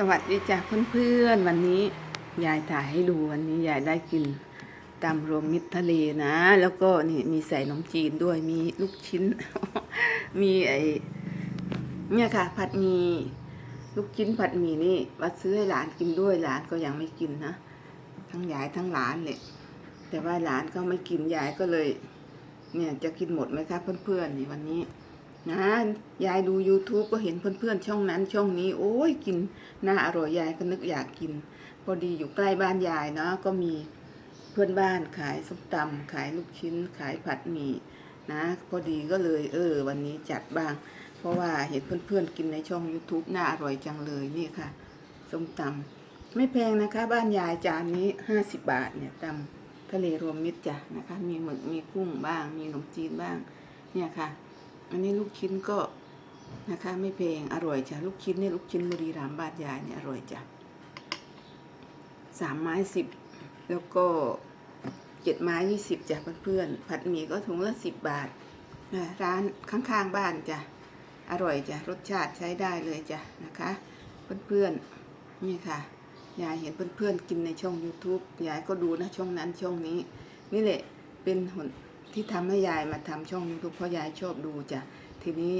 สวัสดีจ้ะเพื่อนๆวันนี้ยายถ่ายให้ดูวันนี้ยายได้กินตำรวมมิตรทะเลนะ แล้วก็นี่มีใส่นมจีนด้วยมีลูกชิ้น มีไอเนี่ยค่ะ ผัดหมีลูกชิ้นผัดหมี่นี่วัดซื้อให้หลานกินด้วยหลานก็ยังไม่กินนะทั้งยายทั้งหลานเลยแต่ว่าหลานก็ไม่กินยายก็เลย เนี่ยจะกินหมดไหมคะเพื่อนๆนี่วันนี้ นะยายดู YouTube ก็เห็นเพื่อนๆช่องนั้นช่องนี้ โอ้ยกินน่าอร่อยยายก็นึกอยากกิน พอดีอยู่ใกล้บ้านยายเนาะก็มีเพื่อนบ้านขายส้มตำขายลูกชิ้น ขายผัดหมี่นะ พอดีก็เลย เออ วันนี้จัดบ้าง เพราะว่าเห็นเพื่อนๆกินในช่อง YouTube น่าอร่อยจังเลยนี่ค่ะส้มตำไม่แพงนะคะ บ้านยายจานนี้ห้าสิบบาทเนี่ยตำทะเลรวมมิตรจ้ะนะคะ มีหมึกมีกุ้งบ้าง มีขนมจีนบ้าง เนี่ยค่ะ อันนี้ลูกชิ้นก็นะคะไม่แพงอร่อยจ้ะลูกชิ้นเนี่ยลูกชิ้นบุรีรัมย์บ้านยายเนี่ยอร่อยจ้ะสามไม้สิบแล้วก็เจ็ดไม้ยี่สิบจ้ะเพื่อนๆผัดหมี่ก็ถุงละสิบบาทร้านข้างๆบ้านจ้ะอร่อยจ้ะรสชาติใช้ได้เลยจ้ะนะคะ เพื่อนๆนี่ค่ะยายเห็นเพื่อนๆกินในช่อง YouTube ยายก็ดูนะช่องนั้นช่องนี้ นี่แหละเป็นหน ที่ทำให้ยายมาทำช่องยูทูบเพราะยายชอบดูจ้ะทีนี้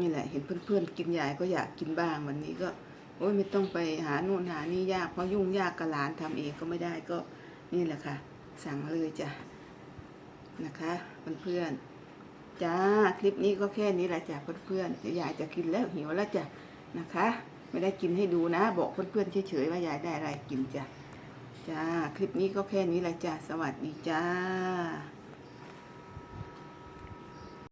นี่แหละ เห็นเพื่อนๆกินยายก็อยากกินบ้างวันนี้ก็โอ้ยไม่ต้องไปหาโน่นหานี่ยากเพราะยุ่งยากกับหลานทำเองก็ไม่ได้ก็นี่แหละค่ะ สั่งเลยจ้ะนะคะเพื่อนๆจ้าคลิปนี้ก็แค่นี้แหละจ้ะเพื่อนๆเดี๋ยวยายจะกินแล้วหิวแล้วจ้ะนะคะ ไม่ได้กินให้ดูนะ บอกเพื่อนๆเฉยๆว่ายายได้อะไรกินจ้ะจ้าคลิปนี้ก็แค่นี้แหละจ้ะสวัสดีจ้า